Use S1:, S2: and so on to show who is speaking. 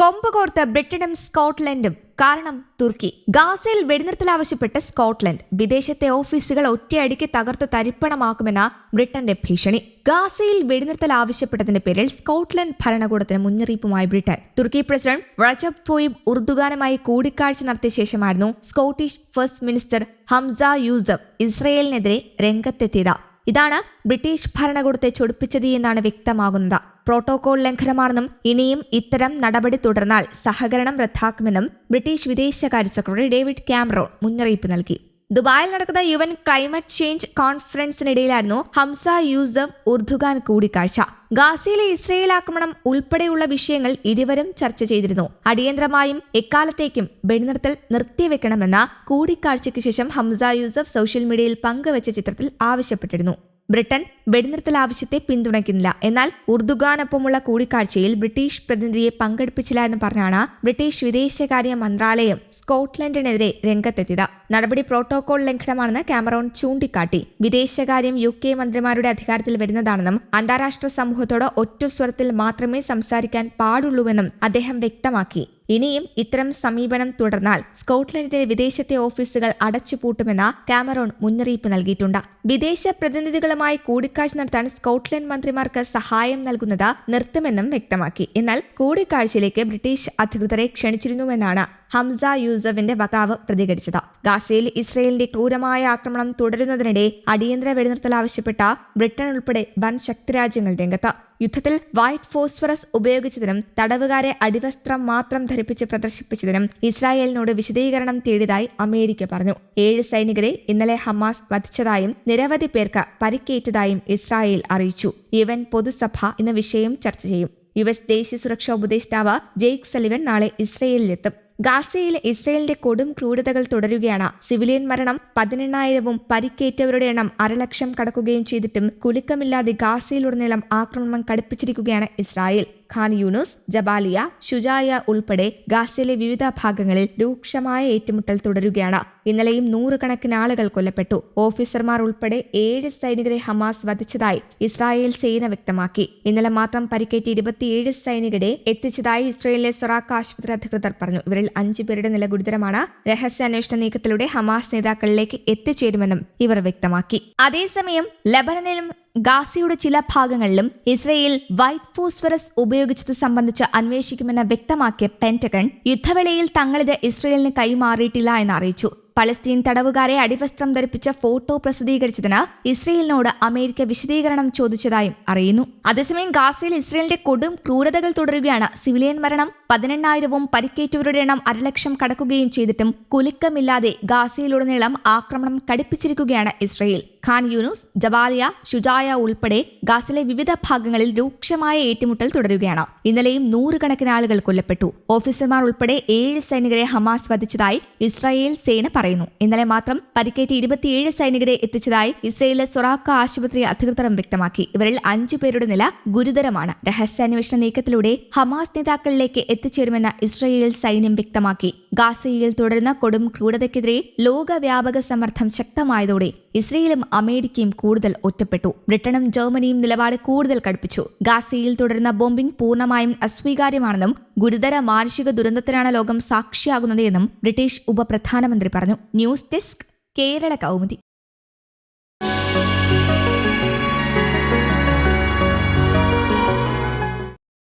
S1: കൊമ്പ് കോർത്ത ബ്രിട്ടനും സ്കോട്ട്ലൻഡും. കാരണം തുർക്കി. ഗാസയിൽ വെടിനിർത്തൽ ആവശ്യപ്പെട്ട് സ്കോട്ട്ലൻഡ് വിദേശത്തെ ഓഫീസുകൾ ഒറ്റയടിക്ക് തകർത്ത് തരിപ്പണമാക്കുമെന്ന ബ്രിട്ടന്റെ ഭീഷണി. ഗാസയിൽ വെടിനിർത്തൽ ആവശ്യപ്പെട്ടതിന്റെ പേരിൽ സ്കോട്ട്ലൻഡ് ഭരണകൂടത്തിന് മുന്നറിയിപ്പുമായി ബ്രിട്ടൻ. തുർക്കി പ്രസിഡന്റ് റജബ് തോയിബ് ഉർദുഗാനുമായി കൂടിക്കാഴ്ച നടത്തിയ ശേഷമായിരുന്നു Scottish first minister Humza Yousaf ഇസ്രയേലിനെതിരെ രംഗത്തെത്തിയത്. ഇതാണ് ബ്രിട്ടീഷ് ഭരണകൂടത്തെ ചൊടിപ്പിച്ചത് എന്നാണ് വ്യക്തമാകുന്നത്. പ്രോട്ടോകോൾ ലംഘനമാണെന്നും ഇനിയും ഇത്തരം നടപടി തുടർന്നാൽ സഹകരണം റദ്ദാക്കുമെന്നും ബ്രിട്ടീഷ് വിദേശകാര്യ സെക്രട്ടറി ഡേവിഡ് ക്യാമറോൺ മുന്നറിയിപ്പ് നൽകി. ദുബായിൽ നടക്കുന്ന യു എൻ ക്ലൈമറ്റ് ചേഞ്ച് കോൺഫറൻസിനിടയിലായിരുന്നു ഹംസ യൂസഫ് ഉർദുഖാൻ കൂടിക്കാഴ്ച. ഗാസയിലെ ഇസ്രയേൽ ആക്രമണം ഉൾപ്പെടെയുള്ള വിഷയങ്ങൾ ഇരുവരും ചർച്ച ചെയ്തിരുന്നു. അടിയന്തരമായും എക്കാലത്തേക്കും വെടിനിർത്തൽ നിർത്തിവെക്കണമെന്ന കൂടിക്കാഴ്ചയ്ക്ക് ശേഷം ഹംസ യൂസഫ് സോഷ്യൽ മീഡിയയിൽ പങ്കുവച്ച ചിത്രത്തിൽ ആവശ്യപ്പെട്ടിരുന്നു. ബ്രിട്ടൻ വെടിനിർത്തൽ ആവശ്യത്തെ പിന്തുണയ്ക്കുന്നില്ല. എന്നാൽ ഉർദുഗാനൊപ്പമുള്ള കൂടിക്കാഴ്ചയിൽ ബ്രിട്ടീഷ് പ്രതിനിധിയെ പങ്കെടുപ്പിച്ചില്ല എന്ന് പറഞ്ഞാണ് ബ്രിട്ടീഷ് വിദേശകാര്യ മന്ത്രാലയം സ്കോട്ട്ലൻഡിനെതിരെ രംഗത്തെത്തിയത്. നടപടി പ്രോട്ടോകോൾ ലംഘനമാണെന്ന് കാമറോൺ ചൂണ്ടിക്കാട്ടി. വിദേശകാര്യം യു കെ മന്ത്രിമാരുടെ അധികാരത്തിൽ വരുന്നതാണെന്നും അന്താരാഷ്ട്ര സമൂഹത്തോട് ഒറ്റ സ്വരത്തിൽ മാത്രമേ സംസാരിക്കാൻ പാടുള്ളൂവെന്നും അദ്ദേഹം വ്യക്തമാക്കി. ഇനിയും ഇത്തരം സമീപനം തുടർന്നാൽ സ്കോട്ട്ലൻഡിന്റെ വിദേശത്തെ ഓഫീസുകൾ അടച്ചുപൂട്ടുമെന്ന കാമറോൺ മുന്നറിയിപ്പ് നൽകിയിട്ടുണ്ട്. വിദേശ പ്രതിനിധികളുമായി കൂടിക്കാഴ്ച നടത്താൻ സ്കോട്ട്ലൻഡ് മന്ത്രിമാർക്ക് സഹായം നൽകുന്നത് നിർത്തുമെന്നും വ്യക്തമാക്കി. എന്നാൽ കൂടിക്കാഴ്ചയിലേക്ക് ബ്രിട്ടീഷ് അധികൃതരെ ക്ഷണിച്ചിരുന്നുവെന്നാണ് ഹംസ യൂസഫിന്റെ വക്താവ് പ്രതികരിച്ചത്. ഗാസയിൽ ഇസ്രയേലിന്റെ ക്രൂരമായ ആക്രമണം തുടരുന്നതിനിടെ അടിയന്തര വെടിനിർത്തൽ ആവശ്യപ്പെട്ട ബ്രിട്ടൻ ഉൾപ്പെടെ വൻ ശക്തിരാജ്യങ്ങൾ രംഗത്ത്. യുദ്ധത്തിൽ വൈറ്റ് ഫോസ്ഫറസ് ഉപയോഗിച്ചതിനും തടവുകാരെ അടിവസ്ത്രം മാത്രം ധരിപ്പിച്ച് പ്രദർശിപ്പിച്ചതിനും ഇസ്രായേലിനോട് വിശദീകരണം തേടിയതായി അമേരിക്ക പറഞ്ഞു. ഏഴ് സൈനികരെ ഇന്നലെ ഹമാസ് വധിച്ചതായും നിരവധി പേർക്ക് പരിക്കേറ്റതായും ഇസ്രായേൽ അറിയിച്ചു. യുവൻ പൊതുസഭ ഇന്ന് വിഷയം ചർച്ച ചെയ്യും. യു എസ് ദേശീയ സുരക്ഷാ ഉപദേഷ്ടാവ് ജെയ്ക് സലിവൻ നാളെ ഇസ്രയേലിലെത്തും. ഗാസയിൽ ഇസ്രയേലിന്റെ കൊടും ക്രൂരതകൾ തുടരുകയാണ്. സിവിലിയൻ മരണം പതിനെണ്ണായിരവും പരിക്കേറ്റവരുടെ എണ്ണം അരലക്ഷം കടക്കുകയും ചെയ്തിട്ടും കുലുക്കമില്ലാതെ ഗാസയിലുടനീളം ആക്രമണം കടുപ്പിച്ചിരിക്കുകയാണ് Israel. Khan Younis Jabalia Shujaiya ഉൾപ്പെടെ ഗാസയിലെ വിവിധ ഭാഗങ്ങളിൽ രൂക്ഷമായ ഏറ്റുമുട്ടൽ തുടരുകയാണ്. ഇന്നലെയും നൂറുകണക്കിന് ആളുകൾ കൊല്ലപ്പെട്ടു. ഓഫീസർമാർ ഉൾപ്പെടെ ഏഴ് സൈനികരെ ഹമാസ് വധിച്ചതായി ഇസ്രായേൽ സേന വ്യക്തമാക്കി. ഇന്നലെ മാത്രം പരിക്കേറ്റ് ഇരുപത്തിയേഴ് സൈനികരെ എത്തിച്ചതായി ഇസ്രായേലിലെ സൊറാക്ക ആശുപത്രി അധികൃതർ പറഞ്ഞു. ഇവരിൽ അഞ്ചു പേരുടെ നില ഗുരുതരമാണ്. രഹസ്യാന്വേഷണ നീക്കത്തിലൂടെ ഹമാസ് നേതാക്കളിലേക്ക് എത്തിച്ചേരുമെന്നും ഇവർ വ്യക്തമാക്കി. അതേസമയം ലബനനിലും ഗാസയുടെ ചില ഭാഗങ്ങളിലും ഇസ്രയേൽ വൈറ്റ് ഫോസ്ഫറസ് ഉപയോഗിച്ചത് സംബന്ധിച്ച് അന്വേഷിക്കുമെന്ന് വ്യക്തമാക്കിയ പെന്റഗൺ യുദ്ധവേളയിൽ തങ്ങളിത് ഇസ്രയേലിന് കൈമാറിയിട്ടില്ല എന്ന് അറിയിച്ചു. പലസ്തീൻ തടവുകാരെ അടിവസ്ത്രം ധരിപ്പിച്ച ഫോട്ടോ പ്രസിദ്ധീകരിച്ചതിന് ഇസ്രയേലിനോട് അമേരിക്ക വിശദീകരണം ചോദിച്ചതായും അറിയുന്നു. അതേസമയം ഗാസയിൽ ഇസ്രയേലിന്റെ കൊടും ക്രൂരതകൾ തുടരുകയാണ്. സിവിലിയൻ മരണം പതിനെണ്ണായിരവും പരിക്കേറ്റവരുടെ എണ്ണം അരലക്ഷം കടക്കുകയും ചെയ്തിട്ടും കുലുക്കമില്ലാതെ ഗാസയിലുടനീളം ആക്രമണം കടുപ്പിച്ചിരിക്കുകയാണ് Israel. Khan Younis Jabalia Shujaiya ഉൾപ്പെടെ ഗാസിലെ വിവിധ ഭാഗങ്ങളിൽ രൂക്ഷമായ ഏറ്റുമുട്ടൽ തുടരുകയാണ്. ഇന്നലെയും നൂറുകണക്കിന് ആളുകൾ കൊല്ലപ്പെട്ടു. ഓഫീസർമാർ ഉൾപ്പെടെ ഏഴ് സൈനികരെ ഹമാസ് വധിച്ചതായി ഇസ്രായേൽ സേന പറയുന്നു. ഇന്നലെ മാത്രം പരിക്കേറ്റ് ഇരുപത്തിയേഴ് സൈനികരെ എത്തിച്ചതായി ഇസ്രയേലിലെ സൊറാക്ക ആശുപത്രി അധികൃതരും വ്യക്തമാക്കി. ഇവരിൽ അഞ്ചു പേരുടെ നില ഗുരുതരമാണ്. രഹസ്യാന്വേഷണ നീക്കത്തിലൂടെ ഹമാസ് നേതാക്കളിലേക്ക് എത്തിച്ചേരുമെന്ന് ഇസ്രയേൽ സൈന്യം വ്യക്തമാക്കി. ഗാസയിൽ തുടരുന്ന കൊടും ക്രൂരതയ്ക്കെതിരെ ലോകവ്യാപക സമ്മർദ്ദം ശക്തമായതോടെ ഇസ്രയേലും അമേരിക്കയും കൂടുതൽ ഒറ്റപ്പെട്ടു. ബ്രിട്ടനും ജർമ്മനിയും നിലപാട് കൂടുതൽ കടുപ്പിച്ചു. ഗാസയിൽ തുടരുന്ന ബോംബിംഗ് പൂർണമായും അസ്വീകാര്യമാണെന്നും ഗുരുതര മാനുഷിക ദുരന്തത്തിനാണ് ലോകം സാക്ഷിയാകുന്നത് എന്നും ബ്രിട്ടീഷ് ഉപപ്രധാനമന്ത്രി പറഞ്ഞു. News desk Kerala Kaumudi.